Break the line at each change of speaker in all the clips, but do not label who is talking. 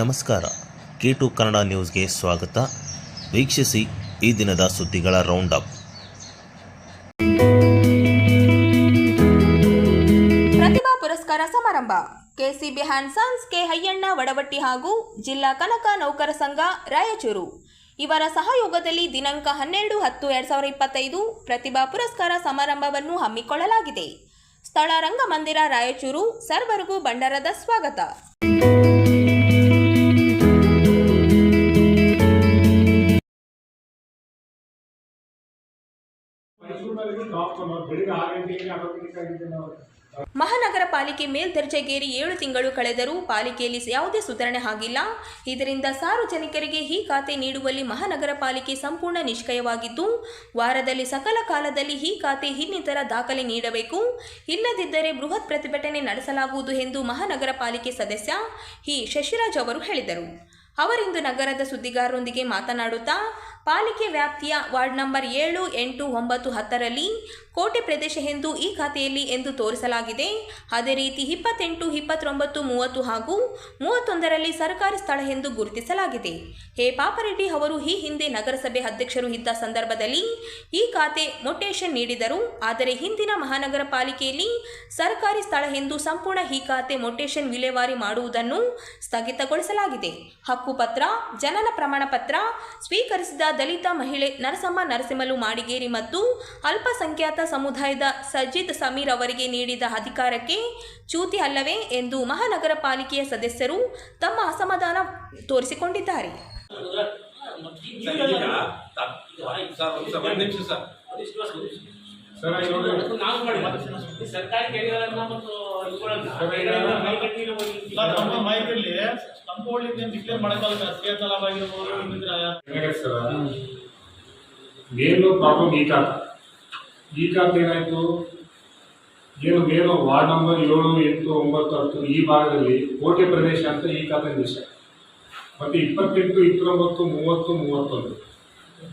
ನಮಸ್ಕಾರ. K to Kannada ನ್ಯೂಸ್ಗೆ ಸ್ವಾಗತ. ವೀಕ್ಷಿಸಿ ಈ ದಿನದ ಸುದ್ದಿಗಳ ರೌಂಡ್ ಅಪ್
ಪ್ರತಿಭಾ ಪುರಸ್ಕಾರ ಸಮಾರಂಭ. ಕೆಸಿಬಿ ಸಾನ್ಸ್ ಕೆ ಹಯ್ಯಣ್ಣ ವಡವಟ್ಟಿ ಹಾಗೂ ಜಿಲ್ಲಾ ಕನಕ ನೌಕರ ಸಂಘ, ರಾಯಚೂರು. ಇವರ ಸಹಯೋಗದಲ್ಲಿ ದಿನಾಂಕ ಹನ್ನೆರಡು ಹತ್ತು ಎರಡ್ ಸಾವಿರದ ಇಪ್ಪತ್ತೈದು ಪ್ರತಿಭಾ ಪುರಸ್ಕಾರ ಸಮಾರಂಭವನ್ನು ಹಮ್ಮಿಕೊಳ್ಳಲಾಗಿದೆ. ಸ್ಥಳ ರಂಗಮಂದಿರ, ರಾಯಚೂರು. ಸರ್ವರಿಗೂ ಬಂಡರದ ಸ್ವಾಗತ. ಮಹಾನಗರ ಪಾಲಿಕೆ ಮೇಲ್ದರ್ಜೆಗೇರಿ ಏಳು ತಿಂಗಳು ಕಳೆದರೂ ಪಾಲಿಕೆಯಲ್ಲಿ ಯಾವುದೇ ಸುಧಾರಣೆ ಆಗಿಲ್ಲ. ಇದರಿಂದ ಸಾರ್ವಜನಿಕರಿಗೆ ಈ ಖಾತೆ ನೀಡುವಲ್ಲಿ ಮಹಾನಗರ ಪಾಲಿಕೆ ಸಂಪೂರ್ಣ ನಿಷ್ಕ್ರಿಯವಾಗಿದ್ದು, ವಾರದಲ್ಲಿ ಸಕಲ ಕಾಲದಲ್ಲಿ ಈ ಖಾತೆ ಇನ್ನಿತರ ದಾಖಲೆ ನೀಡಬೇಕು. ಇಲ್ಲದಿದ್ದರೆ ಬೃಹತ್ ಪ್ರತಿಭಟನೆ ನಡೆಸಲಾಗುವುದು ಎಂದು ಮಹಾನಗರ ಪಾಲಿಕೆ ಸದಸ್ಯ ಇ ಶಶಿರಾಜ್ ಅವರು ಹೇಳಿದರು. ಅವರಿಂದು ನಗರದ ಸುದ್ದಿಗಾರರೊಂದಿಗೆ ಮಾತನಾಡುತ್ತಾ ಪಾಲಿಕೆ ವ್ಯಾಪ್ತಿಯ ವಾರ್ಡ್ ನಂಬರ್ ಏಳು, ಎಂಟು, ಒಂಬತ್ತು, ಹತ್ತರಲ್ಲಿ ಕೋಟೆ ಪ್ರದೇಶ ಎಂದು ಈ ಖಾತೆಯಲ್ಲಿ ಎಂದು ತೋರಿಸಲಾಗಿದೆ. ಅದೇ ರೀತಿ ಇಪ್ಪತ್ತೆಂಟು, ಇಪ್ಪತ್ತೊಂಬತ್ತು, ಮೂವತ್ತು ಹಾಗೂ ಮೂವತ್ತೊಂದರಲ್ಲಿ ಸರ್ಕಾರಿ ಸ್ಥಳ ಎಂದು ಗುರುತಿಸಲಾಗಿದೆ. ಹೇ ಪಾಪರೆಡ್ಡಿ ಅವರು ಈ ಹಿಂದೆ ನಗರಸಭೆ ಅಧ್ಯಕ್ಷರು ಇದ್ದ ಸಂದರ್ಭದಲ್ಲಿ ಈ ಖಾತೆ ಮೊಟೇಷನ್ ನೀಡಿದರು. ಆದರೆ ಹಿಂದಿನ ಮಹಾನಗರ ಪಾಲಿಕೆಯಲ್ಲಿ ಸರ್ಕಾರಿ ಸ್ಥಳ ಎಂದು ಸಂಪೂರ್ಣ ಈ ಖಾತೆ ಮೊಟೇಷನ್ ವಿಲೇವಾರಿ ಮಾಡುವುದನ್ನು ಸ್ಥಗಿತಗೊಳಿಸಲಾಗಿದೆ. ಹಕ್ಕುಪತ್ರ, ಜನನ ಪ್ರಮಾಣ ಪತ್ರ ಸ್ವೀಕರಿಸಿದ ದಲಿತ ಮಹಿಳೆ ನರಸಮ್ಮ ನರಸಿಂಹಲು ಮಾಡಿಗೇರಿ ಮತ್ತು ಅಲ್ಪಸಂಖ್ಯಾತ ಸಮುದಾಯದ ಸಜ್ಜಿದ್ ಸಮೀರ್ ಅವರಿಗೆ ನೀಡಿದ ಅಧಿಕಾರಕ್ಕೆ ಚ್ಯೂತಿ ಅಲ್ಲವೇ ಎಂದು ಮಹಾನಗರ ಪಾಲಿಕೆಯ ಸದಸ್ಯರು ತಮ್ಮ ಅಸಮಾಧಾನ ತೋರಿಸಿಕೊಂಡಿದ್ದಾರೆ
ನಮ್ಮ ಡಿಕ್ಲೇರ್ ಮಾಡಕ್ಕಾಗಲ್ಲ ಆಗಿರ್ಬೋದು
ಮೇನು ಪ್ರಾಬ್ಲಮ್ ಈ ಖಾತೆ ಈ ಖಾತೆ ಏನಾಯಿತು? ಏನು ಮೇನು ವಾರ್ಡ್ ನಂಬರ್ ಏಳು ಎಂಟು ಒಂಬತ್ತು ಹತ್ತು ಈ ಭಾಗದಲ್ಲಿ ಕೋಟೆ ಪ್ರದೇಶ ಅಂತ ಈ ಖಾತೆ ವಿಷಯ ಮತ್ತು ಇಪ್ಪತ್ತೆಂಟು ಇಪ್ಪತ್ತೊಂಬತ್ತು ಮೂವತ್ತು ಮೂವತ್ತೊಂದು.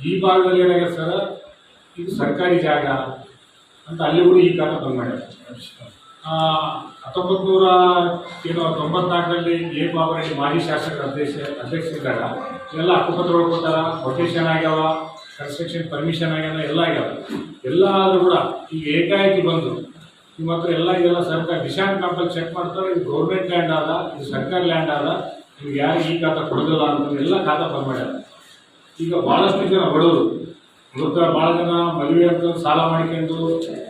ಈ ಭಾಗದಲ್ಲಿ ಏನಾಗಿದೆ ಸರ್? ಇದು ಸರ್ಕಾರಿ ಜಾಗ. ಅಂತ ಅಲ್ಲಿ ಕೂಡ ಈ ಖಾತೆ ಬಂದ್ ಮಾಡ್ಯಾರ. ಹತ್ತೊಂಬತ್ತು ನೂರ ಏನು ತೊಂಬತ್ನಾಲ್ಕರಲ್ಲಿ ಎ ಬಾಬರೆಡ್ಡಿ ಮಾಜಿ ಶಾಸಕರ ಅಧ್ಯಕ್ಷ ಇದ್ದಾಗ ಎಲ್ಲ ಹಕ್ಕುಪತ್ರಗಳು ಕೊಟ್ಟಾರ. ಕೊಟೇಶನ್ ಆಗ್ಯಾವ ಕನ್ಸ್ಟ್ರಕ್ಷನ್ ಪರ್ಮಿಷನ್ ಆಗ್ಯಾವ, ಎಲ್ಲ ಆಗ್ಯಾವ. ಎಲ್ಲ ಆದರೂ ಕೂಡ ಈಗ ಏಕಾಏಕಿ ಬಂದು ಹತ್ರ ಎಲ್ಲ ಇದೆಲ್ಲ ಸರ್ಕಾರ ಡಿಶಾನ್ ಕಾಂಪಲ್ಲಿ ಚೆಕ್ ಮಾಡ್ತಾರೆ. ಇದು ಗೌರ್ಮೆಂಟ್ ಲ್ಯಾಂಡ್ ಆದ, ಇದು ಸರ್ಕಾರಿ ಲ್ಯಾಂಡ್ ಆದ, ನಿಮ್ಗೆ ಯಾರು ಈ ಖಾತಾ ಕೊಡೋದಿಲ್ಲ ಅಂತ ಎಲ್ಲ ಖಾತಾ ಬಂದ್ ಮಾಡ್ಯಾರ. ಈಗ ಭಾಳಷ್ಟು ಜನ ಬಡವರು ಇವತ್ತು ಭಾಳ ಜನ ಮದುವೆ ಅಂತ ಸಾಲ ಮಾಡ್ಕೊಂಡು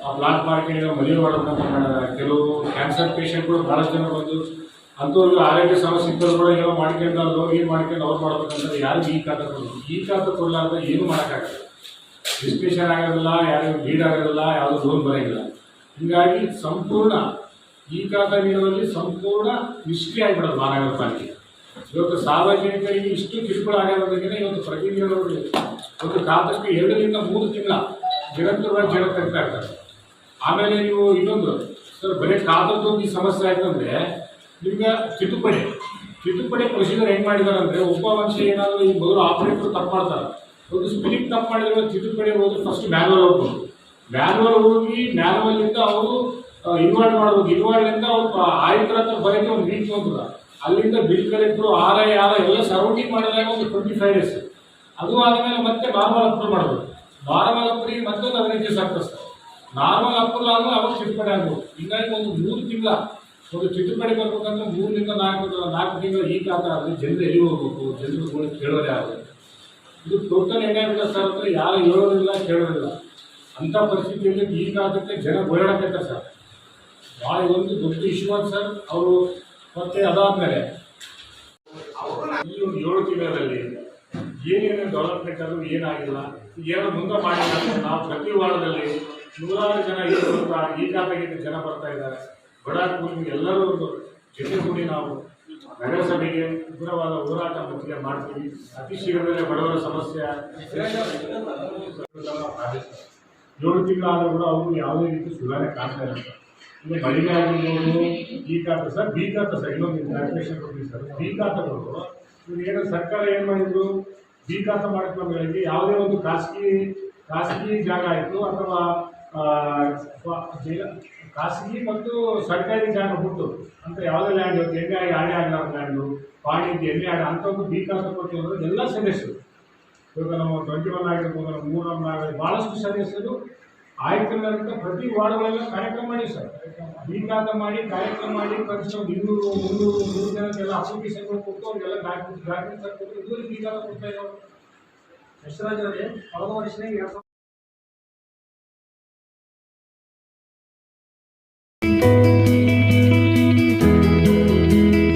ಆ ಪ್ಲಾಟ್ ಮಾಡ್ಕೊಂಡು ಮದುವೆ ಮಾಡೋದಂತ ಮಾಡಿದಾರೆ ಕೆಲವು ಕ್ಯಾನ್ಸರ್ ಪೇಷಂಟ್ಗಳು ಭಾಳಷ್ಟು ಜನ ಬಂದು ಅಂಥವ್ರಿಗೆ ಆರೋಗ್ಯ ಸಮಸ್ಯೆ ಇದ್ದರು ಕೂಡ ಏನೋ ಮಾಡ್ಕೊಂಡು ಅದು ಏನು ಮಾಡ್ಕೊಂಡು ಅವ್ರು ಮಾಡ್ಬೇಕಂದ್ರೆ ಯಾರಿಗೂ ಈ ಖಾತೆ ಕೊಡೋದು ಈ ಖಾತೆ ಕೊಡಲಾರ್ದ ಏನು ಮಾಡೋಕ್ಕಾಗಲ್ಲ. ರಿಜಿಸ್ಟ್ರೇಷನ್ ಆಗೋದಿಲ್ಲ, ಯಾರಿಗೂ ಬೀಡ್ ಆಗೋದಿಲ್ಲ, ಯಾವುದೂ ಲೋನ್ ಬರೋಂಗಿಲ್ಲ ಹೀಗಾಗಿ ಸಂಪೂರ್ಣ ಈ ಖಾತೆ ನೀಡುವಲ್ಲಿ ಸಂಪೂರ್ಣ ನಿಷ್ಕ್ರಿಯ ಆಗಿಬಿಡೋದು ಮಹಾನಗರ ಪಾಲಿಕೆ. ಇವತ್ತು ಸಾರ್ವಜನಿಕರಿಗೆ ಇಷ್ಟು ಕಿರುಕುಳ ಆಗಿರೋದಕ್ಕಿಂತ ಇವತ್ತು ಪ್ರತಿನಿಧಿಗಳು ಒಂದು ಖಾತಕ್ಕೆ ಎರಡರಿಂದ ಮೂರು ತಿಂಗಳ ನಿರಂತರವಾಗಿ ಜನ ತೆಗ್ತಾ ಇರ್ತಾರೆ ಆಮೇಲೆ ನೀವು ಇನ್ನೊಂದು, ಸರ್, ಬರೀ ಕಾಲದ್ದು ಈ ಸಮಸ್ಯೆ ಆಯ್ತಂದ್ರೆ ನಿಮ್ಗೆ ತಿದ್ದುಪಡಿ ತಿದ್ದುಪಡಿ ಪ್ರೊಸೀಜರ್ ಹೆಂಗೆ ಮಾಡಿದಾರೆ ಅಂದ್ರೆ ಮನುಷ್ಯ ಏನಾದ್ರು ಈ ಮೊದಲು ಆಪರೇಟರ್ ತಪ್ಪು ಮಾಡ್ತಾರೆ. ಒಂದು ಸ್ಪಿಲಿಂಗ್ ತಪ್ಪು ಮಾಡಿದ್ರೆ ತಿದ್ದುಪಡಿ ಹೋದ್ರೆ ಫಸ್ಟ್ ಮ್ಯಾನುವಲ್ ಹೋಗ್ಬೋದು ಮ್ಯಾನುವಲ್ ಹೋಗಿ ಮ್ಯಾನುವಲ್ ಇಂದ ಅವರು ಇನ್ವಾಲ್ವ್ ಮಾಡ್ಬೋದು ಇನ್ವಾಲ್ವಿಂದ ಇಂದ ಅವ್ರು ಆಯುಕ್ತರ ಹತ್ರ ಬರೋಕ್ಕೆ ಒಂದು ಮೀಟ್ ಹೋಗ್ತದ ಅಲ್ಲಿಂದ bill collector R I R ಎಲ್ಲ ಸರೌಂಡಿಂಗ್ ಮಾಡಿದಾಗ ಒಂದು ಟ್ವೆಂಟಿ ಫೈವ್ ಡೇಸ್ ಅದು ಆದಮೇಲೆ ಮತ್ತೆ ನಾರ್ಮಲ್ ಅಪ್ರೂವ್ ಮಾಡಬೇಕು ನಾರ್ಮಲ್ ಅಪ್ರೂವ್ ಮತ್ತೊಂದು ಹದಿನೈದು ದಿವಸ ಆಗ್ತದೆ ನಾರ್ಮಲ್ ಅಪ್ರೂವ್ ಆದ್ರೆ ಅವಾಗ ತಿದ್ದುಪಡಿ ಆಗ್ಬೋದು. ಹೀಗಾಗಿ ಒಂದು ಮೂರು ತಿಂಗಳ, ಒಂದು ತಿದ್ದುಪಡಿ ಬರ್ಬೇಕಂದ್ರೆ ಮೂರರಿಂದ ನಾಲ್ಕು ನಾಲ್ಕು ತಿಂಗಳ ಈ ಕಾಲ ಆದರೆ ಜನರು ಎಲ್ಲಿ ಹೋಗ್ಬೇಕು? ಜನರು ಕೇಳೋದೇ ಆಗುತ್ತೆ ಇದು ಟೋಟಲ್ ಎಂಗೇಜ್ಮೆಂಟ್ ಸರ್ ಅಂದ್ರೆ ಯಾರು ಹೇಳೋದಿಲ್ಲ, ಕೇಳೋದಿಲ್ಲ. ಅಂಥ ಪರಿಸ್ಥಿತಿಯಲ್ಲಿ ಈ ಖಾತಕ್ಕೆ ಜನ ಓಡಾಡಕೈತಾರೆ ಸರ್. ಭಾಳ ಒಂದು ದೊಡ್ಡ ಇಶ್ಯೂ ಅಂತ ಸರ್. ಅವರು ಮತ್ತೆ ಅದಾದ್ಮೇಲೆ, ಈ ಒಂದು ಏಳು ತಿಂಗಳಲ್ಲಿ ಏನೇನು ಡೆವಲಪ್ಮೆಂಟ್ ಅದು ಏನಾಗಿಲ್ಲ ಏನೋ ಮುಂದೆ ಮಾಡಿಲ್ಲ ಅಂತ ನಾವು ಪ್ರತಿ ವಾರದಲ್ಲಿ ನೂರಾರು ಜನ ಬರ್ತಾ ಈ ಜನ ಬರ್ತಾ ಇದ್ದಾರೆ. ಬಡ ಕೂಲಿ ಎಲ್ಲರೂ ಒಂದು ಜೊತೆಗೂಡಿ ನಾವು ನಗರಸಭೆಗೆ ಉಗ್ರವಾದ ಹೋರಾಟ ಮಟ್ಟಿಗೆ ಮಾಡ್ತೀವಿ. ಅತಿ ಶೀಘ್ರದಲ್ಲೇ ಬಡವರ ಸಮಸ್ಯೆ ಏಳು ತಿಂಗಳಾದರೂ ಕೂಡ ಅವರು ಯಾವುದೇ ರೀತಿ ಸುಧಾರಣೆ ಕಾಣ್ತಾ ಇಲ್ಲ. ಸರ್ ಮಳಿಗೆ ಆಗಿರ್ಬೋದು, ಈ ಕಾತ ಸರ್, ಬಿ ಕಾತ ಸರ್, ಇನ್ನೊಂದು ಸರ್. ಬಿ ಖಾತೆಗಳು ಏನು ಸರ್ಕಾರ ಏನು ಮಾಡಿದ್ರು ಮಾಡಕ್ಕೆ ನಮಗೆ ಯಾವುದೇ ಒಂದು ಖಾಸಗಿ ಖಾಸಗಿ ಜಾಗ ಆಯಿತು ಅಥವಾ ಖಾಸಗಿ ಮತ್ತು ಸರ್ಕಾರಿ ಜಾಗ ಹುಟ್ಟು ಅಂತ ಯಾವುದೇ ಲ್ಯಾಂಡ್ ಎಣ್ಣೆ ಆಣೆ ಆಗಲಾರ ಲ್ಯಾಂಡು ಪಾಣಿ ಎಣ್ಣೆ ಆಡ ಅಂಥವು ಬಿ ಖಾತೆ ಅಂದರೆ ಎಲ್ಲ ಸದಸ್ಯರು. ಇವಾಗ ನಮ್ಮ ಟ್ವೆಂಟಿ ಒನ್ ಆಗಿರ್ಬೋದು, ನಮ್ಮ ಮೂರು ಒನ್ ಆಗಿರ್ಬೋದು ಭಾಳಷ್ಟು ಸದಸ್ಯರು ಆಯ್ಕೆಲ್ಲರಿಂದ ಪ್ರತಿ ವಾರ್ಡ್ಗಳೆಲ್ಲ ಕಾರ್ಯಕ್ರಮ ಮಾಡಿ ಸರ್. ಖಾತೆ ಮಾಡಿ ಕಾರ್ಯಕ್ರಮ ಮಾಡಿ ಕನಿಷ್ಠ ಇನ್ನೂರು, ಮುನ್ನೂರು ನೂರು ಜನಕ್ಕೆಲ್ಲ ಅಪ್ಲಿಕೇಶನ್ಗಳು ಕೊಟ್ಟು ಅವ್ರಿಗೆಲ್ಲ ಬ್ಯಾಂಕ್ ಬ್ಯಾಂಕಿಂಗ್ ಸರ್ ಕೊಟ್ಟು ಬಿ ಖಾತೆ ಕೊಡ್ತಾ ಇದ್ದಾರೆ ಯಶರಾಜ್ ಕಳೆದ ವರ್ಷನೇ ಎರಡು ಸಾವಿರದ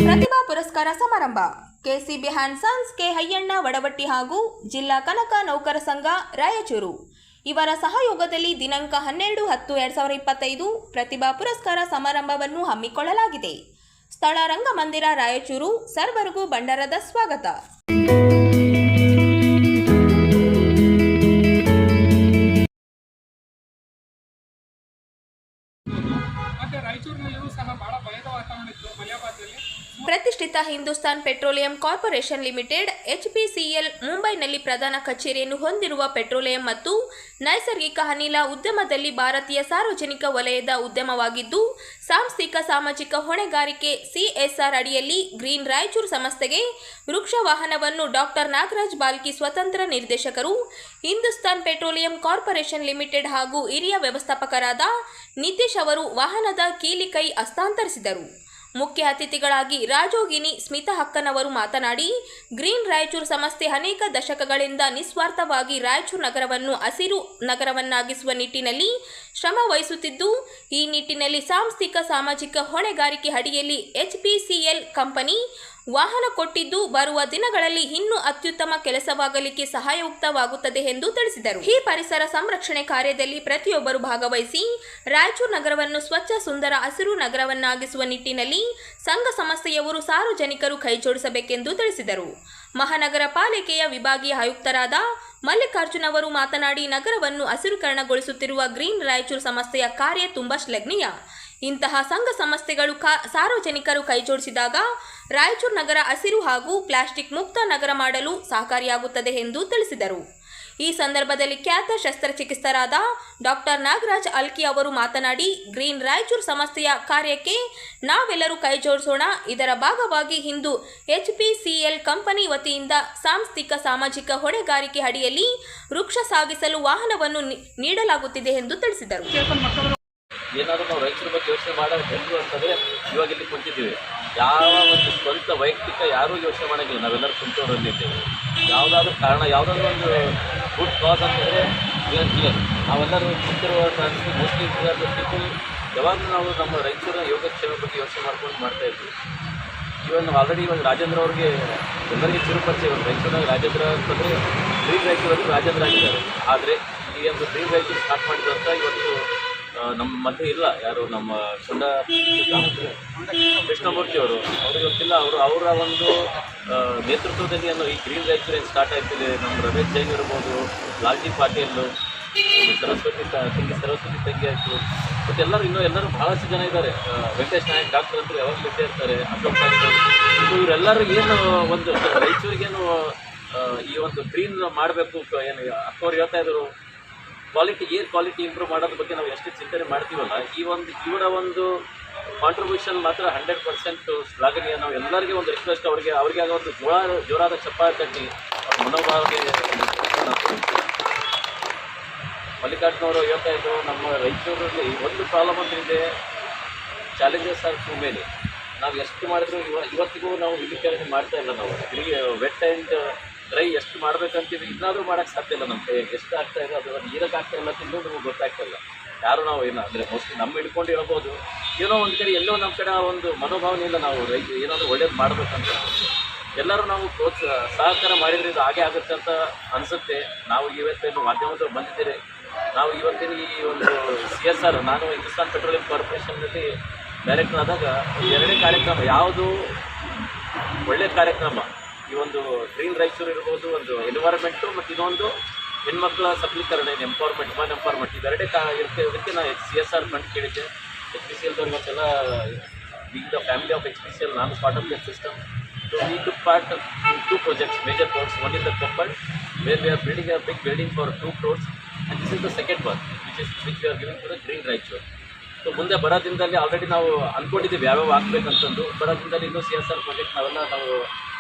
ಪ್ರತಿಭಾ ಪುರಸ್ಕಾರ ಸಮಾರಂಭ. ಕೆಸಿಬಿ ಹ್ಯಾನ್ಸನ್ಸ್ ಕೆ ಹಯ್ಯಣ್ಣ ವಡವಟ್ಟಿ ಹಾಗೂ ಜಿಲ್ಲಾ ಕನಕ ನೌಕರ ಸಂಘ ರಾಯಚೂರು. ಇವರ ಸಹಯೋಗದಲ್ಲಿ ದಿನಾಂಕ ಹನ್ನೆರಡು ಹತ್ತು ಎರಡು ಸಾವಿರದ ಇಪ್ಪತ್ತೈದು ಪ್ರತಿಭಾ ಪುರಸ್ಕಾರ ಸಮಾರಂಭವನ್ನು ಹಮ್ಮಿಕೊಳ್ಳಲಾಗಿದೆ. ಸ್ಥಳ ರಂಗಮಂದಿರ ರಾಯಚೂರು, ಸರ್ವರಿಗೂ ಭಂಡಾರದ ಸ್ವಾಗತ. ಪ್ರತಿಷ್ಠಿತ Hindustan petroleum corporation limited, HPCL ಮುಂಬೈನಲ್ಲಿ ಪ್ರಧಾನ ಕಚೇರಿಯನ್ನು ಹೊಂದಿರುವ ಪೆಟ್ರೋಲಿಯಂ ಮತ್ತು ನೈಸರ್ಗಿಕ ಅನಿಲ ಉದ್ಯಮದಲ್ಲಿ ಭಾರತೀಯ ಸಾರ್ವಜನಿಕ ವಲಯದ ಉದ್ಯಮವಾಗಿದ್ದು, ಸಾಂಸ್ಥಿಕ ಸಾಮಾಜಿಕ ಹೊಣೆಗಾರಿಕೆ ಸಿಎಸ್ಆರ್ ಅಡಿಯಲ್ಲಿ ಗ್ರೀನ್ ರಾಯಚೂರು ಸಂಸ್ಥೆಗೆ ವೃಕ್ಷ ವಾಹನವನ್ನು ಡಾಕ್ಟರ್ ನಾಗರಾಜ್ ಬಾಲ್ಕಿ ಸ್ವತಂತ್ರ ನಿರ್ದೇಶಕರು, ಹಿಂದೂಸ್ತಾನ್ ಪೆಟ್ರೋಲಿಯಂ ಕಾರ್ಪೊರೇಷನ್ ಲಿಮಿಟೆಡ್ ಹಾಗೂ ಹಿರಿಯ ವ್ಯವಸ್ಥಾಪಕರಾದ ನಿತೀಶ್ ಅವರು ವಾಹನದ ಕೀಲಿಕೈ ಹಸ್ತಾಂತರಿಸಿದರು. ಮುಖ್ಯ ಅತಿಥಿಗಳಾಗಿ ರಾಜೋಗಿನಿ ಸ್ಮಿತಾ ಹಕ್ಕನವರು ಮಾತನಾಡಿ, ಗ್ರೀನ್ ರಾಯಚೂರು ಸಂಸ್ಥೆ ಅನೇಕ ದಶಕಗಳಿಂದ ನಿಸ್ವಾರ್ಥವಾಗಿ ರಾಯಚೂರು ನಗರವನ್ನು ಹಸಿರು ನಗರವನ್ನಾಗಿಸುವ ನಿಟ್ಟಿನಲ್ಲಿ ಶ್ರಮ ವಹಿಸುತ್ತಿದ್ದು, ಈ ನಿಟ್ಟಿನಲ್ಲಿ ಸಾಂಸ್ಥಿಕ, ಸಾಮಾಜಿಕ ಹೊಣೆಗಾರಿಕೆ ಅಡಿಯಲ್ಲಿ ಎಚ್ಪಿಸಿಎಲ್ ಕಂಪನಿ ವಾಹನ ಕೊಟ್ಟಿದ್ದು ಬರುವ ದಿನಗಳಲ್ಲಿ ಇನ್ನೂ ಅತ್ಯುತ್ತಮ ಕೆಲಸವಾಗಲಿಕ್ಕೆ ಸಹಾಯಯುಕ್ತವಾಗುತ್ತದೆ ಎಂದು ತಿಳಿಸಿದರು. ಈ ಪರಿಸರ ಸಂರಕ್ಷಣೆ ಕಾರ್ಯದಲ್ಲಿ ಪ್ರತಿಯೊಬ್ಬರು ಭಾಗವಹಿಸಿ ರಾಯಚೂರು ನಗರವನ್ನು ಸ್ವಚ್ಛ, ಸುಂದರ, ಹಸಿರು ನಗರವನ್ನಾಗಿಸುವ ನಿಟ್ಟಿನಲ್ಲಿ ಸಂಘ ಸಂಸ್ಥೆಯವರು ಸಾರ್ವಜನಿಕರು ಕೈಜೋಡಿಸಬೇಕೆಂದು ತಿಳಿಸಿದರು. ಮಹಾನಗರ ಪಾಲಿಕೆಯ ವಿಭಾಗೀಯ ಆಯುಕ್ತರಾದ ಮಲ್ಲಿಕಾರ್ಜುನ್ ಅವರು ಮಾತನಾಡಿ, ನಗರವನ್ನು ಹಸಿರುಕರಣಗೊಳಿಸುತ್ತಿರುವ ಗ್ರೀನ್ ರಾಯಚೂರು ಸಂಸ್ಥೆಯ ಕಾರ್ಯ ತುಂಬಾ ಶ್ಲಾಘನೀಯ. ಇಂತಹ ಸಂಘ ಸಂಸ್ಥೆಗಳು ಸಾರ್ವಜನಿಕರು ಕೈಜೋಡಿಸಿದಾಗ ರಾಯಚೂರು ನಗರ ಹಸಿರು ಹಾಗೂ ಪ್ಲಾಸ್ಟಿಕ್ ಮುಕ್ತ ನಗರ ಮಾಡಲು ಸಹಕಾರಿಯಾಗುತ್ತದೆ ಎಂದು ತಿಳಿಸಿದರು. ಈ ಸಂದರ್ಭದಲ್ಲಿ ಖ್ಯಾತ ಶಸ್ತ್ರಚಿಕಿತ್ಸರಾದ ಡಾಕ್ಟರ್ ನಾಗರಾಜ್ ಅಲ್ಕಿ ಅವರು ಮಾತನಾಡಿ, ಗ್ರೀನ್ ರಾಯಚೂರು ಸಂಸ್ಥೆಯ ಕಾರ್ಯಕ್ಕೆ ನಾವೆಲ್ಲರೂ ಕೈಜೋಡಿಸೋಣ. ಇದರ ಭಾಗವಾಗಿ ಇಂದು ಎಚ್ಪಿಸಿಎಲ್ ಕಂಪನಿ ವತಿಯಿಂದ ಸಾಂಸ್ಥಿಕ ಸಾಮಾಜಿಕ ಹೊಣೆಗಾರಿಕೆ ಅಡಿಯಲ್ಲಿ ವೃಕ್ಷ ಸಾಗಿಸಲು ವಾಹನವನ್ನು ನೀಡಲಾಗುತ್ತಿದೆ ಎಂದು ತಿಳಿಸಿದರು.
ಏನಾದರೂ ನಾವು ರೈತರ ಬಗ್ಗೆ ಯೋಚನೆ ಮಾಡೋದು ಹೆಂಗು ಅಂತಂದರೆ ಇವಾಗ ಇಲ್ಲಿ ಕುಂತಿದ್ದೀವಿ. ಯಾವ ಒಂದು ಸ್ವಂತ ವೈಯಕ್ತಿಕ ಯಾರೂ ಯೋಚನೆ ಮಾಡೋಂಗಿಲ್ಲ. ನಾವೆಲ್ಲರೂ ಕುಂತವರಲ್ಲಿದ್ದೇವೆ ಯಾವುದಾದ್ರೂ ಕಾರಣ, ಯಾವುದಾದ್ರೂ ಒಂದು ಗುಡ್ ಕಾಸ್ ಅಂತಂದರೆ ಕ್ಲಿಯರ್ ನಾವೆಲ್ಲರೂ ಕುಂತಿರುವ ಮೋಸ್ಟ್ಲಿ ಪೀಪಲ್ ಯಾವಾಗಲೂ ನಾವು ನಮ್ಮ ರೈತರ ಯೋಗಕ್ಷೇಮ ಬಗ್ಗೆ ಯೋಚನೆ ಮಾಡ್ಕೊಂಡು ಮಾಡ್ತಾ ಇದ್ವಿ. ಇವನ್ ಆಲ್ರೆಡಿ ಇವಾಗ ರಾಜೇಂದ್ರ ಅವ್ರಿಗೆ ಎಲ್ಲರಿಗೆ ಚಿರುಪರಿಚಯ ಇವಾಗ ರಾಯಚೂರಾಗ ರಾಜೇಂದ್ರ ಅಂತಂದರೆ ಡ್ರೀಮ್ ರೈತರು ರಾಜೇಂದ್ರ ಆಗಿದ್ದಾರೆ. ಆದರೆ ಈ ಒಂದು ಡ್ರೀಮ್ ರೈತರು ಸ್ಟಾರ್ಟ್ ಮಾಡಿದಂಥ ಇವತ್ತು ನಮ್ಮ ಮಧ್ಯೆ ಇಲ್ಲ. ಯಾರು ನಮ್ಮ ಕೊಂಡ ಕೃಷ್ಣಮೂರ್ತಿ ಅವರು ಅವ್ರಿಗೆ ಗೊತ್ತಿಲ್ಲ. ಅವರು ಅವರ ಒಂದು ನೇತೃತ್ವದಲ್ಲಿ ಏನು ಈ ಗ್ರೀನ್ ಎಕ್ಸ್ಪೀರಿಯನ್ಸ್ ಸ್ಟಾರ್ಟ್ ಆಗ್ತಿದೆ. ನಮ್ಮ ರಮೇಶ್ ಜೈನ್ ಇರ್ಬೋದು, ಲಾಲ್ಜಿ ಪಾಟೀಲ್, ಸರಸ್ವತಿ ತಂಗಿ ಸರಸ್ವತಿ ತಂಗಿ ಆಯಿತು. ಮತ್ತು ಎಲ್ಲರೂ ಇನ್ನೂ ಎಲ್ಲರೂ ಭಾಳಷ್ಟು ಜನ ಇದ್ದಾರೆ. ವೆಂಕಟೇಶ್ ನಾಯಕ್, ಡಾಕ್ಟರ್ ಅಂತ ಯಾವಾಗಲೂ ಇದ್ದೇ ಇರ್ತಾರೆ ಅಶೋಕ್ ಪಾಟೀಲ್ ಇವರೆಲ್ಲರೂ ಏನು ಒಂದು ರಾಯಚೂರಿಗೇನು ಈ ಒಂದು ಗ್ರೀನ್ ಮಾಡಬೇಕು, ಏನು, ಅಕ್ಕವ್ರು ಹೇಳ್ತಾ ಇದ್ರು. ಕ್ವಾಲಿಟಿ ಏರ್ ಕ್ವಾಲಿಟಿ ಇಂಪ್ರೂವ್ ಮಾಡೋದ್ರ ಬಗ್ಗೆ ನಾವು ಎಷ್ಟು ಚಿಂತನೆ ಮಾಡ್ತೀವಲ್ಲ, ಈ ಒಂದು ಇವರ ಒಂದು ಕಾಂಟ್ರಿಬ್ಯೂಷನ್ ಮಾತ್ರ ಹಂಡ್ರೆಡ್ ಪರ್ಸೆಂಟ್ ಶ್ಲಾಘನೀಯ. ನಾವು ಎಲ್ಲರಿಗೂ ಒಂದು ರಿಕ್ವೆಸ್ಟ್ ಅವರಿಗೆ ಅವರಿಗೆ ಆಗೋ ಒಂದು ಜೋರ ಜೋರಾದ ಚಪ್ಪಾಳೆ ತಟ್ಟಿ, ಅವ್ರ ಮನೋಭಾವಕ್ಕೆ ಮಲ್ಲಿಕಾರ್ಜುನವರು ಹೇಳ್ತಾ ಇದ್ದರು ನಮ್ಮ ರೈತರಲ್ಲಿ ಒಂದು ಪ್ರಾಬ್ಲಮ್ ಅಂತ ಇದೆ ಚಾಲೆಂಜಸ್ ಆರ್ ಟೂ ಮೇಲೆ ನಾವು ಎಷ್ಟು ಮಾಡಿದ್ರು ಇವ, ಇವತ್ತಿಗೂ ನಾವು ವಿಲಿಕರಣೆ ಮಾಡ್ತಾ ಇಲ್ಲ ನಾವು. ಇಲ್ಲಿ ವೆಟ್ ಆ್ಯಂಡ್ ಡ್ರೈ ಎಷ್ಟು ಮಾಡ್ಬೇಕಂತೀವಿ ಇನ್ನಾದರೂ ಮಾಡೋಕ್ಕೆ ಸಾಧ್ಯ ಇಲ್ಲ ನಮ್ಮ ಎಷ್ಟು ಆಗ್ತಾ ಇದೆ, ಅದು ನೀರಕ್ಕೆ ಆಗ್ತಾ ಇಲ್ಲ ತಿನ್ನೋದು ನಮಗೆ ಗೊತ್ತಾಗ್ತಾ ಇಲ್ಲ. ಯಾರು ನಾವು ಏನು, ಅಂದರೆ ಮೋಸ್ಟ್ಲಿ ನಮ್ಮ ಹಿಡ್ಕೊಂಡು ಇರ್ಬೋದು ಏನೋ ಒಂದು ಕಡೆ, ಎಲ್ಲೋ ನಮ್ಮ ಕಡೆ ಆ ಒಂದು ಮನೋಭಾವನೆ ಇಲ್ಲ ನಾವು ರೈತ ಏನಾದರೂ ಒಳ್ಳೇದು ಮಾಡಬೇಕಂತ. ಎಲ್ಲರೂ ನಾವು ಸಹಕಾರ ಮಾಡಿದ್ರೆ ಇದು ಹಾಗೆ ಆಗುತ್ತೆ ಅಂತ ಅನಿಸುತ್ತೆ. ನಾವು ಇವತ್ತೇನು ಮಾಧ್ಯಮದವ್ರು ಬಂದಿದ್ದೀರಿ. ನಾವು ಇವತ್ತಿನ ಈ ಒಂದು ಸಿ ಎಸ್ ಆರ್ ನಾನು ಹಿಂದೂಸ್ತಾನ್ ಪೆಟ್ರೋಲಿಯಂ ಕಾರ್ಪೊರೇಷನ್ನಲ್ಲಿ ಡೈರೆಕ್ಟರ್ ಆದಾಗ ಎರಡನೇ ಕಾರ್ಯಕ್ರಮ, ಯಾವುದು ಒಳ್ಳೆಯ ಕಾರ್ಯಕ್ರಮ. ಈ ಒಂದು ಗ್ರೀನ್ ರಾಯಚೂರು ಇರ್ಬೋದು, ಒಂದು ಎನ್ವೈರನ್ಮೆಂಟು ಮತ್ತು ಇನ್ನೊಂದು ಹೆಣ್ಮಕ್ಳ ಸಬಲೀಕರಣ ಎಂಪವರ್ಮೆಂಟ್ ಮನ್ ಎಂಪವರ್ಮೆಂಟ್ ಇವೆರಡೇ ಕಾ ಇದಕ್ಕೆ ನಾನು ಸಿ ಎಸ್ ಆರ್ ಫಂಡ್ ಕೇಳಿದ್ದೆ. ಎಚ್ ಪಿ ಸಿ ಎಲ್ದವ್ರು ಇವತ್ತೆಲ್ಲ big the family of H P C L, ನಾನು part of that system so ಈ two part two projects major projects one in the Koppal where we are building big building for two crores and this is the second work which is which we are giving to the green Raichur so ಮುಂದೆ ಬರೋ ದಿನದಲ್ಲಿ already ನಾವು ಅಂದ್ಕೊಂಡಿದ್ದೀವಿ ಯಾವ್ಯಾವ ಆಗಬೇಕಂತಂದು. ಬರೋ ದಿನದಲ್ಲಿ ಇನ್ನೂ C S R project ನಾವೆಲ್ಲ ನಾವು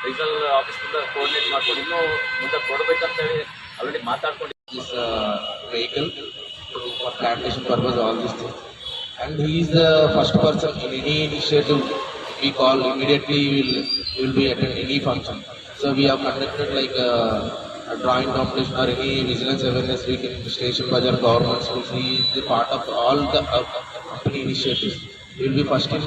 ರೀಜನಲ್ ಆಫೀಸಿಂದ ಕೋಆರ್ಡಿನೇಟ್ ಮಾಡ್ಕೊಂಡು ಇನ್ನೂ ಮುಂದೆ ಕೊಡಬೇಕಂತೇಳಿ ಆಲ್ರೆಡಿ ಮಾತಾಡ್ಕೊಂಡು
this uh, vehicle to, for plantation purpose, all these things. And he is the first person in any initiative we call immediately he will, he will be at any function. So we have conducted like uh, a drawing competition or any vigilance awareness week in station bazaar government schools. He is the part of all the uh, company initiatives. He will be first in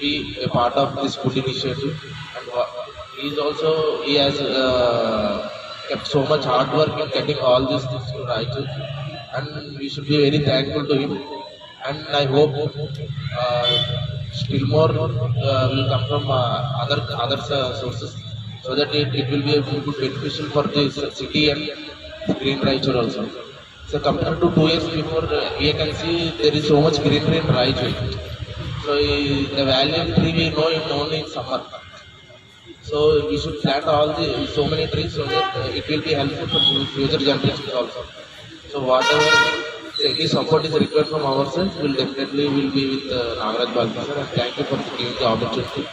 be a part of this food initiative and wha- he is also he has uh, kept so much hard work in getting all these things Raichur and we should be very thankful to him and I hope uh, still more uh, will come from uh, other other uh, sources so that it, it will be a good beneficial for this city and green Raichur also. So compared to two years before, uh, we can see there is so much greenery in. So the valiant tree we know it only in summer. So we should plant all the so many trees so that uh, it will be helpful for future generations also. So whatever any support is required from our side, will definitely will be with uh, Nagaraj thank you for giving the opportunity.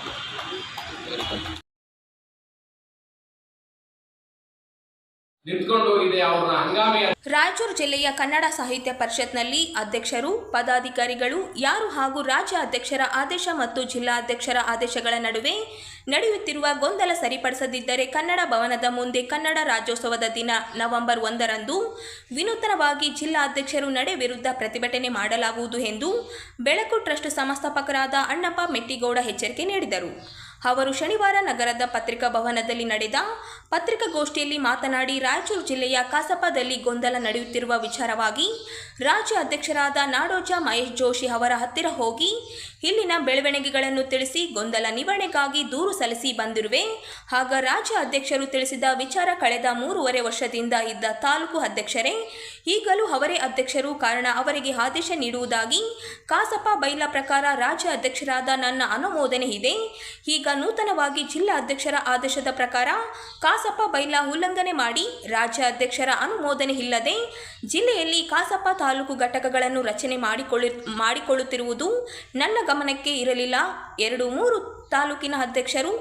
Raichur ಜಿಲ್ಲೆಯ ಕನ್ನಡ ಸಾಹಿತ್ಯ ಪರಿಷತ್ನಲ್ಲಿ ಅಧ್ಯಕ್ಷರು, ಪದಾಧಿಕಾರಿಗಳು, ಯಾರು ಹಾಗೂ ರಾಜ್ಯ ಅಧ್ಯಕ್ಷರ ಆದೇಶ ಮತ್ತು ಜಿಲ್ಲಾ ಅಧ್ಯಕ್ಷರ ಆದೇಶಗಳ ನಡುವೆ ನಡೆಯುತ್ತಿರುವ ಗೊಂದಲ ಸರಿಪಡಿಸದಿದ್ದರೆ ಕನ್ನಡ ಭವನದ ಮುಂದೆ ಕನ್ನಡ ರಾಜ್ಯೋತ್ಸವದ ದಿನ ನವೆಂಬರ್ ಒಂದರಂದು ವಿನೂತನವಾಗಿ ಜಿಲ್ಲಾ ಅಧ್ಯಕ್ಷರು ನಡೆ ವಿರುದ್ಧ ಪ್ರತಿಭಟನೆ ಮಾಡಲಾಗುವುದು ಎಂದು ಬೆಳಕು ಟ್ರಸ್ಟ್ ಸಂಸ್ಥಾಪಕರಾದ ಅಣ್ಣಪ್ಪ ಮೆಟ್ಟಿಗೌಡ ಎಚ್ಚರಿಕೆ ನೀಡಿದರು. ಅವರು ಶನಿವಾರ ನಗರದ ಪತ್ರಿಕಾ ಭವನದಲ್ಲಿ ನಡೆದ ಪತ್ರಿಕಾಗೋಷ್ಠಿಯಲ್ಲಿ ಮಾತನಾಡಿ, ರಾಯಚೂರು ಜಿಲ್ಲೆಯ ಕಾಸಪದಲ್ಲಿ ಗೊಂದಲ ನಡೆಯುತ್ತಿರುವ ವಿಚಾರವಾಗಿ ರಾಜ್ಯ ಅಧ್ಯಕ್ಷರಾದ ನಾಡೋಜ ಮಹೇಶ್ ಜೋಶಿ ಅವರ ಹತ್ತಿರ ಹೋಗಿ, ಇಲ್ಲಿನ ಬೆಳವಣಿಗೆಗಳನ್ನು ತಿಳಿಸಿ, ಗೊಂದಲ ನಿವಾರಣೆಗಾಗಿ ದೂರು ಸಲ್ಲಿಸಿ ಬಂದಿರುವೆ. ಆಗ ರಾಜ್ಯ ಅಧ್ಯಕ್ಷರು ತಿಳಿಸಿದ ವಿಚಾರ ಕಳೆದ ಮೂರುವರೆ ವರ್ಷದಿಂದ ಇದ್ದ ತಾಲೂಕು ಅಧ್ಯಕ್ಷರೇ, ಈಗಲೂ ಅವರೇ ಅಧ್ಯಕ್ಷರು. ಕಾರಣ, ಅವರಿಗೆ ಆದೇಶ ನೀಡುವುದಾಗಿ ಕಾಸಪ ಬೈಲ ಪ್ರಕಾರ ರಾಜ್ಯ ಅಧ್ಯಕ್ಷರಾದ ನನ್ನ ಅನುಮೋದನೆ ಇದೆ. ಈಗ ನೂತನವಾಗಿ ಜಿಲ್ಲಾ ಅಧ್ಯಕ್ಷರ ಆದೇಶದ ಪ್ರಕಾರ ಕಾಸಪ್ಪ ಬೈಲಾ ಉಲ್ಲಂಘನೆ ಮಾಡಿ ರಾಜ್ಯ ಅಧ್ಯಕ್ಷರ ಅನುಮೋದನೆ ಇಲ್ಲದೆ ಜಿಲ್ಲೆಯಲ್ಲಿ ಕಾಸಪ್ಪ ತಾಲೂಕು ಘಟಕಗಳನ್ನು ರಚನೆ ಮಾಡಿಕೊಳ್ಳಿ ಮಾಡಿಕೊಳ್ಳುತ್ತಿರುವುದು ನನ್ನ ಗಮನಕ್ಕೆ ಇರಲಿಲ್ಲ. ಎರಡು, ಮೂರು ತಾಲೂಕಿನ ಅಧ್ಯಕ್ಷರು,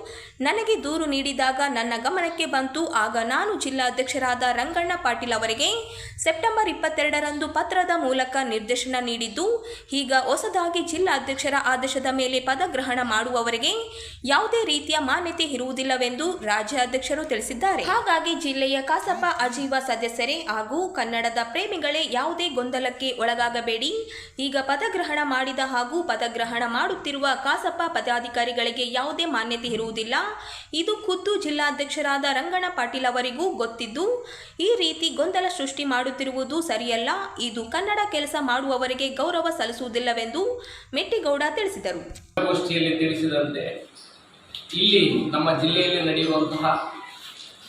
ನನಗೆ ದೂರು ನೀಡಿದಾಗ ನನ್ನ ಗಮನಕ್ಕೆ ಬಂತು. ಆಗ ನಾನು ಜಿಲ್ಲಾಧ್ಯಕ್ಷರಾದ ರಂಗಣ್ಣ ಪಾಟೀಲ್ ಅವರಿಗೆ ಸೆಪ್ಟೆಂಬರ್ ಇಪ್ಪತ್ತೆರಡರಂದು ಪತ್ರದ ಮೂಲಕ ನಿರ್ದೇಶನ ನೀಡಿದ್ದು, ಈಗ ಹೊಸದಾಗಿ ಜಿಲ್ಲಾಧ್ಯಕ್ಷರ ಆದೇಶದ ಮೇಲೆ ಪದಗ್ರಹಣ ಮಾಡುವವರಿಗೆ ಯಾವುದೇ ರೀತಿಯ ಮಾನ್ಯತೆ ಇರುವುದಿಲ್ಲವೆಂದು ರಾಜ್ಯಾಧ್ಯಕ್ಷರು ತಿಳಿಸಿದ್ದಾರೆ. ಹಾಗಾಗಿ ಜಿಲ್ಲೆಯ ಕಸಾಪ ಅಜೀವ ಸದಸ್ಯರೇ ಹಾಗೂ ಕನ್ನಡದ ಪ್ರೇಮಿಗಳೇ ಯಾವುದೇ ಗೊಂದಲಕ್ಕೆ ಒಳಗಾಗಬೇಡಿ. ಈಗ ಪದಗ್ರಹಣ ಮಾಡಿದ ಹಾಗೂ ಪದಗ್ರಹಣ ಮಾಡುತ್ತಿರುವ ಕಾಸಪ್ಪ ಪದಾಧಿಕಾರಿಗಳಿಗೆ ಯಾವುದೇ ಮಾನ್ಯತೆ ಇರುವುದಿಲ್ಲ. ಇದು ಖುದ್ದು ಜಿಲ್ಲಾಧ್ಯಕ್ಷರಾದ ರಂಗಣ್ಣ ಪಾಟೀಲ್ ಅವರಿಗೂ ಗೊತ್ತಿದ್ದು, ಈ ರೀತಿ ಗೊಂದಲ ಸೃಷ್ಟಿ ಮಾಡುತ್ತಿರುವುದು ಸರಿಯಲ್ಲ. ಇದು ಕನ್ನಡ ಕೆಲಸ ಮಾಡುವವರಿಗೆ ಗೌರವ ಸಲ್ಲಿಸುವುದಿಲ್ಲವೆಂದು ಮೆಟ್ಟಿಗೌಡ ತಿಳಿಸಿದರು.
ತಿಳಿಸಿದಂತೆ, ಇಲ್ಲಿ ನಮ್ಮ ಜಿಲ್ಲೆಯಲ್ಲಿ ನಡೆಯುವಂತಹ,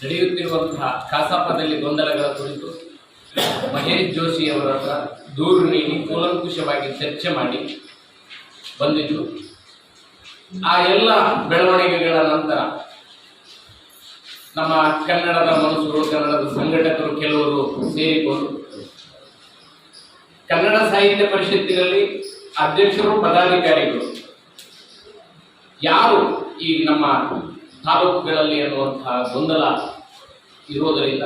ನಡೆಯುತ್ತಿರುವಂತಹ ಕಾಸಾಪದಲ್ಲಿ ಗೊಂದಲಗಳ ಕುರಿತು ಮಹೇಶ್ ಜೋಶಿ ಅವರ ದೂರು ನೀಡಿ ಕೂಲಂಕುಷವಾಗಿ ಚರ್ಚೆ ಮಾಡಿ ಬಂದಿದ್ದು. ಆ ಎಲ್ಲ ಬೆಳವಣಿಗೆಗಳ ನಂತರ ನಮ್ಮ ಕನ್ನಡದ ಮನಸ್ಸುಗಳು, ಕನ್ನಡದ ಸಂಘಟಕರು ಕೆಲವರು ಸೇರಿಕೊಂಡು ಕನ್ನಡ ಸಾಹಿತ್ಯ ಪರಿಷತ್ತಿನಲ್ಲಿ ಅಧ್ಯಕ್ಷರು, ಪದಾಧಿಕಾರಿಗಳು. ಯಾರು ಈ ನಮ್ಮ ತಾಲೂಕುಗಳಲ್ಲಿ ಅನ್ನುವಂತಹ ಗೊಂದಲ ಇರುವುದರಿಂದ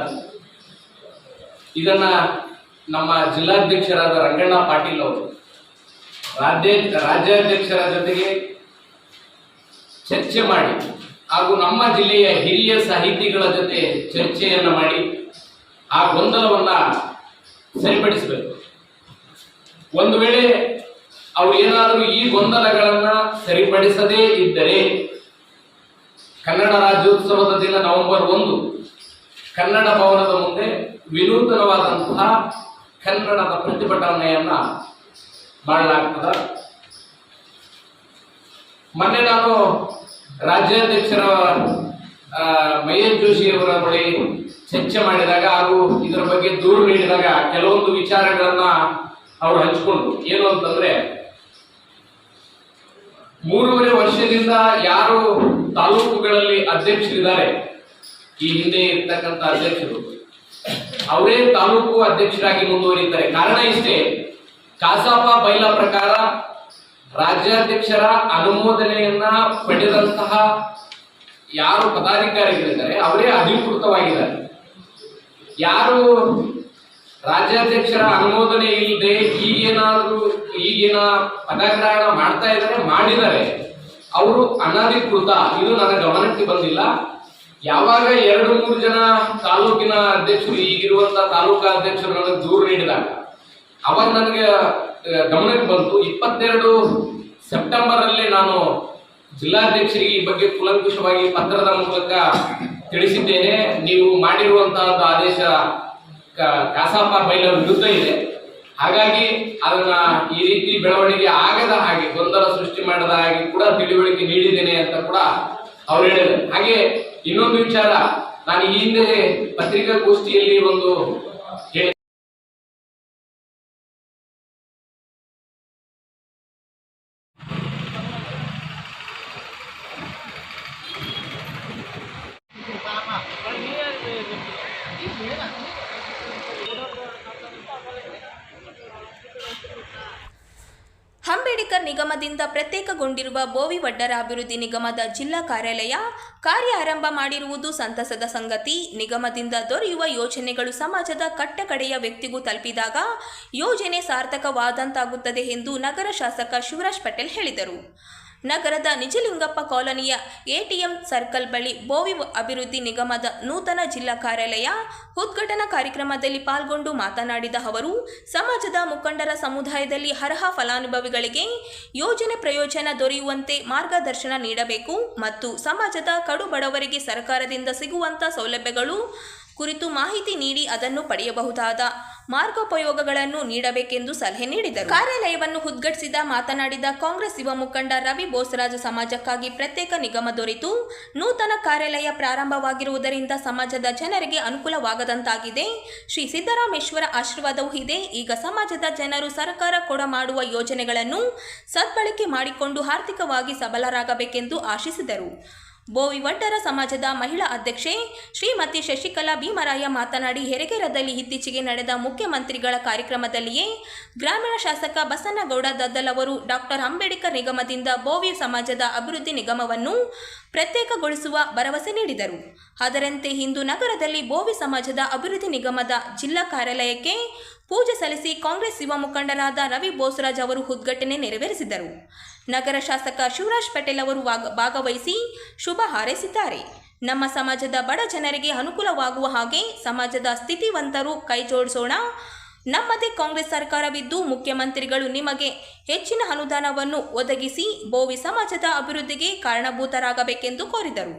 ಇದನ್ನ ನಮ್ಮ ಜಿಲ್ಲಾಧ್ಯಕ್ಷರಾದ ರಂಗಣ್ಣ ಪಾಟೀಲ್ ಅವರು ರಾಜ್ಯ ರಾಜ್ಯಾಧ್ಯಕ್ಷರ ಜೊತೆಗೆ ಚರ್ಚೆ ಮಾಡಿ. ಹಾಗೂ ನಮ್ಮ ಜಿಲ್ಲೆಯ ಹಿರಿಯ ಸಾಹಿತಿಗಳ ಜೊತೆ ಚರ್ಚೆಯನ್ನು ಮಾಡಿ. ಆ ಗೊಂದಲವನ್ನು ಸರಿಪಡಿಸಬೇಕು. ಒಂದು ವೇಳೆ ಅವರು ಏನಾದರೂ ಈ ಗೊಂದಲಗಳನ್ನು ಸರಿಪಡಿಸದೇ ಇದ್ದರೆ ಕನ್ನಡ ರಾಜ್ಯೋತ್ಸವದ ದಿನ ನವೆಂಬರ್ ಒಂದು. ಕನ್ನಡ ಭವನದ ಮುಂದೆ ವಿನೂತನವಾದಂತಹ ಕನ್ನಡದ ಪ್ರತಿಭಟನೆಯನ್ನು ಮಾಡಲಾಗ್ತದ. ಮೊನ್ನೆ ನಾನು ರಾಜ್ಯಾಧ್ಯಕ್ಷರ ಮಹೇಶ್ ಜೋಶಿ ಅವರ ಬಳಿ ಚರ್ಚೆ ಮಾಡಿದಾಗ ಹಾಗೂ ಇದರ ಬಗ್ಗೆ ದೂರು ನೀಡಿದಾಗ ಕೆಲವೊಂದು ವಿಚಾರಗಳನ್ನ ಅವರು ಹಂಚಿಕೊಂಡ್ರು. ಏನು ಅಂತಂದ್ರೆ, ಮೂರುವರೆ ವರ್ಷದಿಂದ ಯಾರು ತಾಲೂಕುಗಳಲ್ಲಿ ಅಧ್ಯಕ್ಷರಿದ್ದಾರೆ? ಈ ಹಿಂದೆ ಇರ್ತಕ್ಕಂಥ ಅಧ್ಯಕ್ಷರು. ಅವರೇ ತಾಲೂಕು ಅಧ್ಯಕ್ಷರಾಗಿ ಮುಂದುವರಿಯುತ್ತಾರೆ ಕಾರಣ ಇಷ್ಟೇ, ಕಾಸಾಪ ಬೈಲ ಪ್ರಕಾರ ರಾಜ್ಯಾಧ್ಯಕ್ಷರ ಅನುಮೋದನೆಯನ್ನ ಪಡೆದಂತಹ ಯಾರು ಪದಾಧಿಕಾರಿಗಳಿದ್ದಾರೆ, ಅವರೇ ಅಧಿಕೃತವಾಗಿದ್ದಾರೆ. ಯಾರು ರಾಜ್ಯಾಧ್ಯಕ್ಷರ ಅನುಮೋದನೆ ಇಲ್ಲದೆ ಈಗೇನಾದ್ರೂ, ಈಗಿನ ಪದಗ್ರಹಣ ಮಾಡ್ತಾ ಇದ್ದಾರೆ ಮಾಡಿದ್ದಾರೆ ಅವರು ಅನಧಿಕೃತ, ಇದು ನನ್ನ ಗಮನಕ್ಕೆ ಬಂದಿಲ್ಲ. ಯಾವಾಗ ಎರಡು, ಮೂರು ಜನ ತಾಲೂಕಿನ ಅಧ್ಯಕ್ಷರು ಈಗಿರುವಂತಹ ತಾಲೂಕಾ ಅಧ್ಯಕ್ಷರು ನನಗೆ ದೂರು ನೀಡಿದಾಗ ಅವಾಗ ನನಗೆ ಗಮನಕ್ಕೆ ಬಂತು. ಇಪ್ಪತ್ತೆರಡು ಸೆಪ್ಟೆಂಬರ್ ಅಲ್ಲಿ ನಾನು ಜಿಲ್ಲಾಧ್ಯಕ್ಷರಿಗೆ ಈ ಬಗ್ಗೆ ಕುಲಂಕುಷವಾಗಿ ಪತ್ರದ ಮೂಲಕ ತಿಳಿಸಿದ್ದೇನೆ. ನೀವು ಮಾಡಿರುವಂತಹ ಆದೇಶ ಕಾಸಾಪ ಬೈಲರ ವಿರುದ್ಧ ಇದೆ. ಹಾಗಾಗಿ ಅದನ್ನ ಈ ರೀತಿ ಬೆಳವಣಿಗೆ ಆಗದ ಹಾಗೆ, ಗೊಂದಲ ಸೃಷ್ಟಿ ಮಾಡದ ಹಾಗೆ ಕೂಡ ತಿಳುವಳಿಕೆ ನೀಡಿದ್ದೇನೆ ಅಂತ ಕೂಡ ಅವ್ರು ಹೇಳಿದರು ಹಾಗೆ ಇನ್ನೊಂದು ವಿಚಾರ, ನಾನು ಈ ಹಿಂದೆ ಪತ್ರಿಕಾಗೋಷ್ಠಿಯಲ್ಲಿ ಒಂದು ಹೇಳಿ
ಅಂಬೇಡ್ಕರ್ ನಿಗಮದಿಂದ ಪ್ರತ್ಯೇಕಗೊಂಡಿರುವ ಬೋವಿ ವಡ್ಡರ ಅಭಿವೃದ್ಧಿ ನಿಗಮದ ಜಿಲ್ಲಾ ಕಾರ್ಯಾಲಯ ಕಾರ್ಯ ಆರಂಭ ಮಾಡಿರುವುದು ಸಂತಸದ ಸಂಗತಿ. ನಿಗಮದಿಂದ ದೊರೆಯುವ ಯೋಜನೆಗಳು ಸಮಾಜದ ಕಟ್ಟಕಡೆಯ ವ್ಯಕ್ತಿಗೂ ತಲುಪಿದಾಗ ಯೋಜನೆ ಸಾರ್ಥಕವಾದಂತಾಗುತ್ತದೆ ಎಂದು ನಗರ ಶಾಸಕ ಶಿವರಾಜ್ ಪಟೇಲ್ ಹೇಳಿದರು. ನಗರದ ನಿಜಲಿಂಗಪ್ಪ ಕಾಲೋನಿಯ ಎಟಿಎಂ ಸರ್ಕಲ್ ಬಳಿ ಬೋವಿ ಅಭಿವೃದ್ಧಿ ನಿಗಮದ ನೂತನ ಜಿಲ್ಲಾ ಕಾರ್ಯಾಲಯ ಉದ್ಘಾಟನಾ ಕಾರ್ಯಕ್ರಮದಲ್ಲಿ ಪಾಲ್ಗೊಂಡು ಮಾತನಾಡಿದ ಅವರು, ಸಮಾಜದ ಮುಖಂಡರ ಸಮುದಾಯದಲ್ಲಿ ಅರ್ಹ ಫಲಾನುಭವಿಗಳಿಗೆ ಯೋಜನೆ ಪ್ರಯೋಜನ ದೊರೆಯುವಂತೆ ಮಾರ್ಗದರ್ಶನ ನೀಡಬೇಕು ಮತ್ತು ಸಮಾಜದ ಕಡು ಬಡವರಿಗೆ ಸರ್ಕಾರದಿಂದ ಸಿಗುವಂತ ಸೌಲಭ್ಯಗಳು ಕುರಿತು ಮಾಹಿತಿ ನೀಡಿ ಅದನ್ನು ಪಡೆಯಬಹುದಾದ ಮಾರ್ಗೋಪಯೋಗಗಳನ್ನು ನೀಡಬೇಕೆಂದು ಸಲಹೆ ನೀಡಿದರು. ಕಾರ್ಯಾಲಯವನ್ನು ಉದ್ಘಾಟಿಸಿದ, ಮಾತನಾಡಿದ ಕಾಂಗ್ರೆಸ್ ಯುವ ಮುಖಂಡ ರವಿ ಬೋಸರಾಜ, ಸಮಾಜಕ್ಕಾಗಿ ಪ್ರತ್ಯೇಕ ನಿಗಮ ದೊರೆತು. ನೂತನ ಕಾರ್ಯಾಲಯ ಪ್ರಾರಂಭವಾಗಿರುವುದರಿಂದ ಸಮಾಜದ ಜನರಿಗೆ ಅನುಕೂಲವಾಗದಂತಾಗಿದೆ. ಶ್ರೀ ಸಿದ್ದರಾಮೇಶ್ವರ ಆಶೀರ್ವಾದವೂ ಇದೆ. ಈಗ ಸಮಾಜದ ಜನರು ಸರ್ಕಾರ ಕೊಡ ಮಾಡುವ ಯೋಜನೆಗಳನ್ನು ಸದ್ಬಳಕೆ ಮಾಡಿಕೊಂಡು ಆರ್ಥಿಕವಾಗಿ ಸಬಲರಾಗಬೇಕೆಂದು ಆಶಿಸಿದರು. ಬೋವಿ ವಡ್ಡರ ಸಮಾಜದ ಮಹಿಳಾ ಅಧ್ಯಕ್ಷೆ ಶ್ರೀಮತಿ ಶಶಿಕಲಾ ಭೀಮರಾಯ ಮಾತನಾಡಿ, ಹೆರಿಗೆರದಲ್ಲಿ ಇತ್ತೀಚೆಗೆ ನಡೆದ ಮುಖ್ಯಮಂತ್ರಿಗಳ ಕಾರ್ಯಕ್ರಮದಲ್ಲಿಯೇ ಗ್ರಾಮೀಣ ಶಾಸಕ ಬಸನಗೌಡ ದದ್ದಲ್ ಅವರು ಡಾಕ್ಟರ್ ಅಂಬೇಡ್ಕರ್ ನಿಗಮದಿಂದ ಬೋವಿ ಸಮಾಜದ ಅಭಿವೃದ್ಧಿ ನಿಗಮವನ್ನು ಪ್ರತ್ಯೇಕಗೊಳಿಸುವ ಭರವಸೆ ನೀಡಿದರು. ಅದರಂತೆ ಇಂದು ನಗರದಲ್ಲಿ ಬೋವಿ ಸಮಾಜದ ಅಭಿವೃದ್ಧಿ ನಿಗಮದ ಜಿಲ್ಲಾ ಕಾರ್ಯಾಲಯಕ್ಕೆ ಪೂಜೆ ಸಲ್ಲಿಸಿ ಕಾಂಗ್ರೆಸ್ ಯುವ ಮುಖಂಡರಾದ ರವಿ ಬೋಸರಾಜ್ ಅವರು ಉದ್ಘಾಟನೆ ನೆರವೇರಿಸಿದರು. ನಗರ ಶಾಸಕ ಶಿವರಾಜ್ ಪಟೇಲ್ ಅವರು ಭಾಗವಹಿಸಿ ಶುಭ ಹಾರೈಸಿದ್ದಾರೆ ನಮ್ಮ ಸಮಾಜದ ಬಡ ಜನರಿಗೆ ಅನುಕೂಲವಾಗುವ ಹಾಗೆ ಸಮಾಜದ ಸ್ಥಿತಿವಂತರು ಕೈ ಜೋಡಿಸೋಣ ನಮ್ಮದೇ ಕಾಂಗ್ರೆಸ್ ಸರ್ಕಾರವಿದ್ದು ಮುಖ್ಯಮಂತ್ರಿಗಳು ನಿಮಗೆ ಹೆಚ್ಚಿನ ಅನುದಾನವನ್ನು ಒದಗಿಸಿ ಬೋವಿ ಸಮಾಜದ ಅಭಿವೃದ್ಧಿಗೆ ಕಾರಣಭೂತರಾಗಬೇಕೆಂದು ಕೋರಿದರು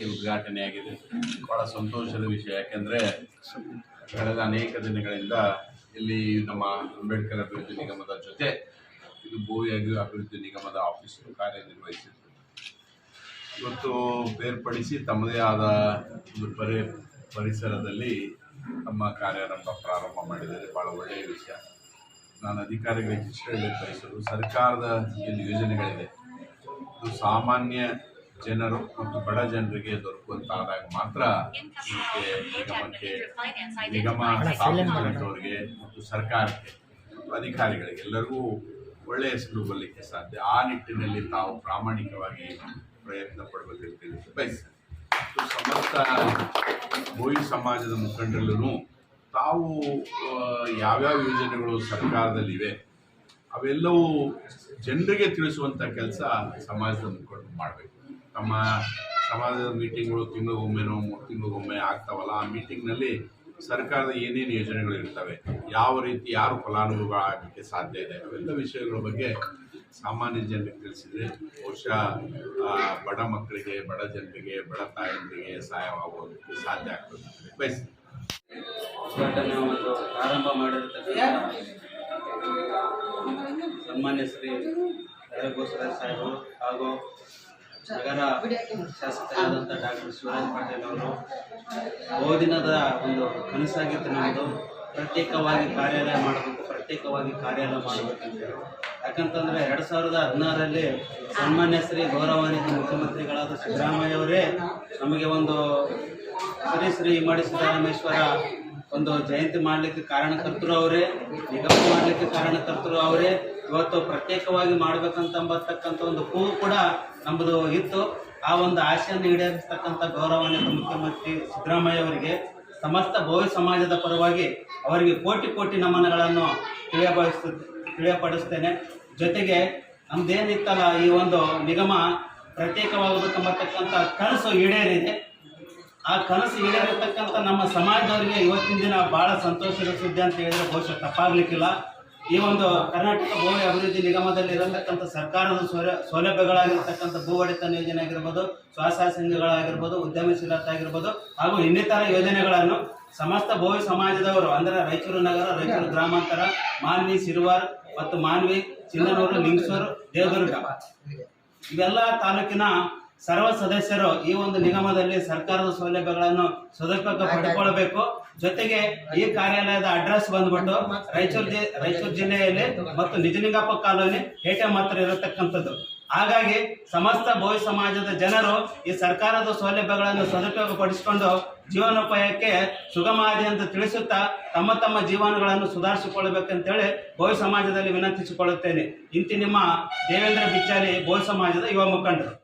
ಈ ಉದ್ಘಾಟನೆಯಾಗಿದೆ ಬಹಳ ಸಂತೋಷದ ವಿಷಯ. ಯಾಕೆಂದರೆ ಕಳೆದ ಅನೇಕ ದಿನಗಳಿಂದ ಇಲ್ಲಿ ನಮ್ಮ ಅಂಬೇಡ್ಕರ್ ಅಭಿವೃದ್ಧಿ ನಿಗಮದ ಜೊತೆ ಇದು ಭೂವಿಯಾಗಿ ಅಭಿವೃದ್ಧಿ ನಿಗಮದ ಆಫೀಸ್ ಕಾರ್ಯನಿರ್ವಹಿಸಿತ್ತು ಇವತ್ತು ಬೇರ್ಪಡಿಸಿ ತಮ್ಮದೇ ಆದ ಒಂದು ಪರಿ, ಪರಿಸರದಲ್ಲಿ ತಮ್ಮ ಕಾರ್ಯಾರಂಭ ಪ್ರಾರಂಭ ಮಾಡಿದರೆ ಭಾಳ ಒಳ್ಳೆಯ ವಿಷಯ. ನಾನು ಅಧಿಕಾರಿಗಳಿಗೆ ಹೇಳಿ ಬಯಸೋದು ಸರ್ಕಾರದ ಏನು ಯೋಜನೆಗಳಿದೆ. ಸಾಮಾನ್ಯ ಜನರು ಮತ್ತು ಬಡ ಜನರಿಗೆ ದೊರಕುವಂತಾದಾಗ ಮಾತ್ರ ನಿಗಮಕ್ಕೆ ನಿಗಮ ಸ್ಥಾಪಿಸಿದಂಥವ್ರಿಗೆ ಮತ್ತು ಸರ್ಕಾರಕ್ಕೆ ಅಧಿಕಾರಿಗಳಿಗೆ ಎಲ್ಲರಿಗೂ ಒಳ್ಳೆಯ ಹೆಸರು ಬರಲಿಕ್ಕೆ ಸಾಧ್ಯ. ಆ ನಿಟ್ಟಿನಲ್ಲಿ ತಾವು ಪ್ರಾಮಾಣಿಕವಾಗಿ ಪ್ರಯತ್ನ ಪಡಬೇಕಂತೇಳಿ ಬಯಸ್ತಾರೆ ಸಮಸ್ತ ಬೋಯಿ ಸಮಾಜದ ಮುಖಂಡರಲ್ಲೂ ತಾವು ಯಾವ್ಯಾವ ಯೋಜನೆಗಳು ಸರ್ಕಾರದಲ್ಲಿವೆ ಅವೆಲ್ಲವೂ ಜನರಿಗೆ ತಿಳಿಸುವಂಥ ಕೆಲಸ ಸಮಾಜದ ಮುಖಂಡರು ಮಾಡಬೇಕು. ತಮ್ಮ ಸಮಾಜದ ಮೀಟಿಂಗ್ಗಳು ತಿಂಗಳಿಗೊಮ್ಮೆನೋ ಮೂರು ತಿಂಗಳಿಗೊಮ್ಮೆ ಆಗ್ತಾವಲ್ಲ ಆ ಮೀಟಿಂಗ್ನಲ್ಲಿ ಸರ್ಕಾರದ ಏನೇನು ಯೋಜನೆಗಳು ಇರ್ತವೆ ಯಾವ ರೀತಿ ಯಾರು ಫಲಾನುಭವಿಗಳಾಗಲಿಕ್ಕೆ ಸಾಧ್ಯ ಇದೆ ಅವೆಲ್ಲ ವಿಷಯಗಳ ಬಗ್ಗೆ ಸಾಮಾನ್ಯ ಜನರಿಗೆ ತಿಳಿಸಿದರೆ ಬಹುಶಃ ಬಡ ಮಕ್ಕಳಿಗೆ ಬಡ ಜನರಿಗೆ ಬಡ ತಾಯಂದಿರಿಗೆ ಸಹಾಯವಾಗೋದಕ್ಕೆ ಸಾಧ್ಯ ಆಗ್ತದೆ
ಬಯಸಿ ಒಂದು ಪ್ರಾರಂಭ ಮಾಡಿರ್ತಕ್ಕಂಥ ಸನ್ಮಾನ್ಯ ಶ್ರೀ ಸಾಹೇಬರು ಹಾಗೂ ನಗರ ಶಾಸಕರಾದಂಥ ಡಾಕ್ಟರ್ ಶಿವರಾಜ್ ಪಾಟೀಲ್ ಅವರು. ಬಹುದಿನದ ಒಂದು ಕನಸಾಗಿತ್ತು ನಮ್ಮದು ಪ್ರತ್ಯೇಕವಾಗಿ ಕಾರ್ಯಾಲಯ ಮಾಡಬೇಕು, ಪ್ರತ್ಯೇಕವಾಗಿ ಕಾರ್ಯಾಲಯ ಮಾಡಬೇಕಂತ. ಯಾಕಂತಂದರೆ ಎರಡು ಸಾವಿರದ ಹದಿನಾರರಲ್ಲಿ ಸನ್ಮಾನ್ಯ ಶ್ರೀ ಗೌರವಾನ್ವಿತ ಮುಖ್ಯಮಂತ್ರಿಗಳಾದ ಸಿದ್ದರಾಮಯ್ಯ ಅವರೇ ನಮಗೆ ಒಂದು ಶ್ರೀ ಶ್ರೀ ಇಮ್ಮಡಿ ಸಿದ್ದರಾಮೇಶ್ವರ ಒಂದು ಜಯಂತಿ ಮಾಡಲಿಕ್ಕೆ ಕಾರಣಕರ್ತರು ಅವರೇ, ನಿಗಮ ಮಾಡಲಿಕ್ಕೆ ಕಾರಣಕರ್ತರು ಅವರೇ. ಇವತ್ತು ಪ್ರತ್ಯೇಕವಾಗಿ ಮಾಡ್ಬೇಕಂತಂಬತಕ್ಕಂಥ ಒಂದು ಕೂಗು ಕೂಡ ನಮ್ಮದು ಇತ್ತು. ಆ ಒಂದು ಆಶೆಯನ್ನು ಈಡೇರಿಸ್ತಕ್ಕಂಥ ಗೌರವಾನ್ವಿತ ಮುಖ್ಯಮಂತ್ರಿ ಸಿದ್ದರಾಮಯ್ಯ ಅವರಿಗೆ, ಸಮಸ್ತ ಭೋವಿ ಸಮಾಜದ ಪರವಾಗಿ ಅವರಿಗೆ ಕೋಟಿ ಕೋಟಿ ನಮನಗಳನ್ನು ತಿಳಿಯಬಯಸ, ತಿಳಿಯಪಡಿಸ್ತೇನೆ. ಜೊತೆಗೆ ನಮ್ದೇನಿತ್ತಲ್ಲ, ಈ ಒಂದು ನಿಗಮ ಪ್ರತ್ಯೇಕವಾಗಬೇಕಂಬತಕ್ಕಂಥ ಕನಸು ಈಡೇರಿದೆ. ಆ ಕನಸು ಈಡೇರಿರ್ತಕ್ಕಂಥ ನಮ್ಮ ಸಮಾಜದವರಿಗೆ ಇವತ್ತಿನ ದಿನ ಬಹಳ ಸಂತೋಷದ ಸುದ್ದಿ ಅಂತ ಹೇಳಿದ್ರೆ ಬಹುಶಃ ತಪ್ಪಾಗ್ಲಿಕ್ಕಿಲ್ಲ. ಈ ಒಂದು ಕರ್ನಾಟಕ ಭೂಮಿ ಅಭಿವೃದ್ಧಿ ನಿಗಮದಲ್ಲಿ ಇರತಕ್ಕಂಥ ಸರ್ಕಾರದ ಸೌಲ ಸೌಲಭ್ಯಗಳಾಗಿರ್ತಕ್ಕಂಥ ಭೂ ಒಡೆತನ ಯೋಜನೆ ಆಗಿರ್ಬೋದು ಸ್ವಸಹಾಯ ಸಂಘಗಳಾಗಿರ್ಬೋದು ಉದ್ಯಮಶೀಲತೆ ಆಗಿರ್ಬೋದು ಹಾಗೂ ಇನ್ನಿತರ ಯೋಜನೆಗಳನ್ನು ಸಮಸ್ತ ಭೂಮಿ ಸಮಾಜದವರು ಅಂದರೆ ರಾಯಚೂರು ನಗರ, ರಾಯಚೂರು ಗ್ರಾಮಾಂತರ, ಮಾನ್ವಿ, ಸಿರುವಾರ್ ಮತ್ತು ಮಾನ್ವಿ, ಚಿನ್ನನೂರು, ಲಿಂಗಸೂರು, ದೇವದುರ್ಗ. ಇವೆಲ್ಲ ತಾಲೂಕಿನ ಸರ್ವ ಸದಸ್ಯರು ಈ ಒಂದು ನಿಗಮದಲ್ಲಿ ಸರ್ಕಾರದ ಸೌಲಭ್ಯಗಳನ್ನು ಸದುಪಯೋಗ ಪಡೆದುಕೊಳ್ಳಬೇಕು ಜೊತೆಗೆ ಈ ಕಾರ್ಯಾಲಯದ ಅಡ್ರೆಸ್ ಬಂದ್ಬಿಟ್ಟು ರಾಯಚೂರು ಜಿ ರಾಯಚೂರು ಜಿಲ್ಲೆಯಲ್ಲಿ ಮತ್ತು ನಿಜಲಿಂಗಪ್ಪ ಕಾಲೋನಿ ಹೇಟೆ ಮಾತ್ರ ಇರತಕ್ಕಂಥದ್ದು. ಹಾಗಾಗಿ ಸಮಸ್ತ ಭೋವಿ ಸಮಾಜದ ಜನರು ಈ ಸರ್ಕಾರದ ಸೌಲಭ್ಯಗಳನ್ನು ಸದುಪಯೋಗ ಪಡಿಸಿಕೊಂಡು ಜೀವನೋಪಾಯಕ್ಕೆ ಸುಗಮ ಅಂತ ತಿಳಿಸುತ್ತಾ ತಮ್ಮ ತಮ್ಮ ಜೀವನಗಳನ್ನು ಸುಧಾರಿಸಿಕೊಳ್ಳಬೇಕಂತೇಳಿ ಭೋವಿ ಸಮಾಜದಲ್ಲಿ ವಿನಂತಿಸಿಕೊಳ್ಳುತ್ತೇನೆ. ಇಂತಿ ನಿಮ್ಮ ದೇವೇಂದ್ರ ಬಿಚ್ಚಾರಿ ಭೋವಿ ಸಮಾಜದ ಯುವ ಮುಖಂಡರು.